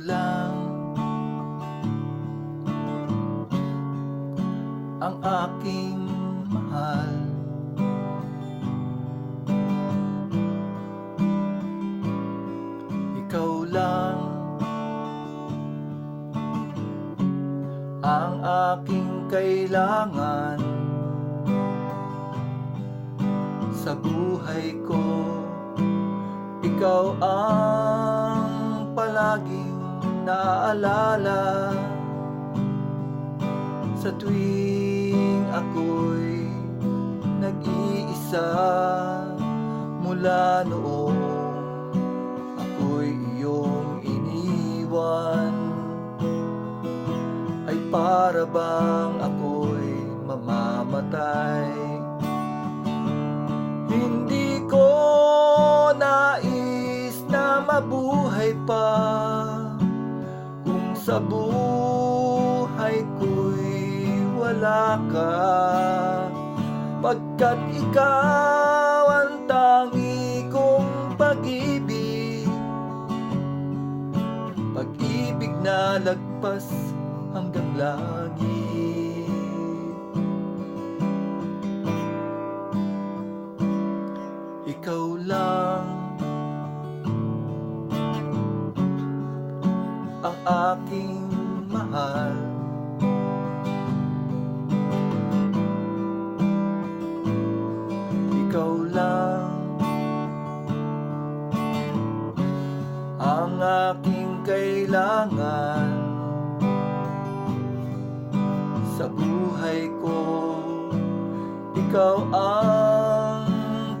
lang. Ang aking mahal. Ikaw lang. Ang aking kailangan. Sa buhay ko Ikaw ang palaging naaalala Sa tuwing ako'y nag-iisa Mula noong ako'y iyong iniwan Ay para bang ako'y mamamatay. Hindi ko nais na mabuhay pa sa buhay ko'y wala ka. Pagkat ikaw ang tangi kong pag-ibig Pag-ibig na lagpas hanggang langit ang aking mahal. Ikaw lang ang aking kailangan sa buhay ko. Ikaw ang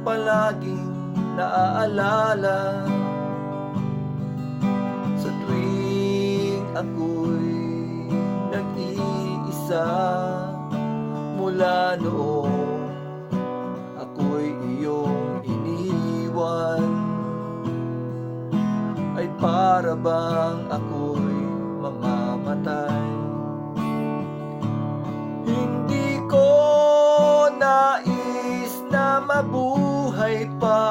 palaging naaalala ako'y nag-iisa. Mula noong ako'y iyong iniwan. Ay para bang ako'y mamamatay? Hindi ko nais na mabuhay pa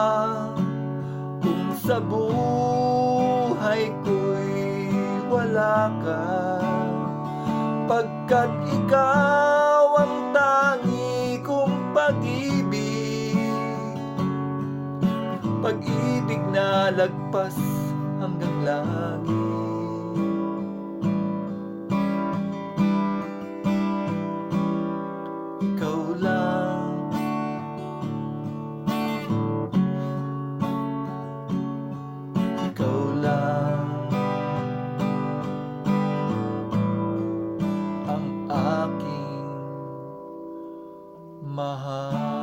Kung sa buhay ka Pagkat ikaw ang tangi kong pag-ibig. Pag-ibig na lagpas hanggang langit Ang aking mahal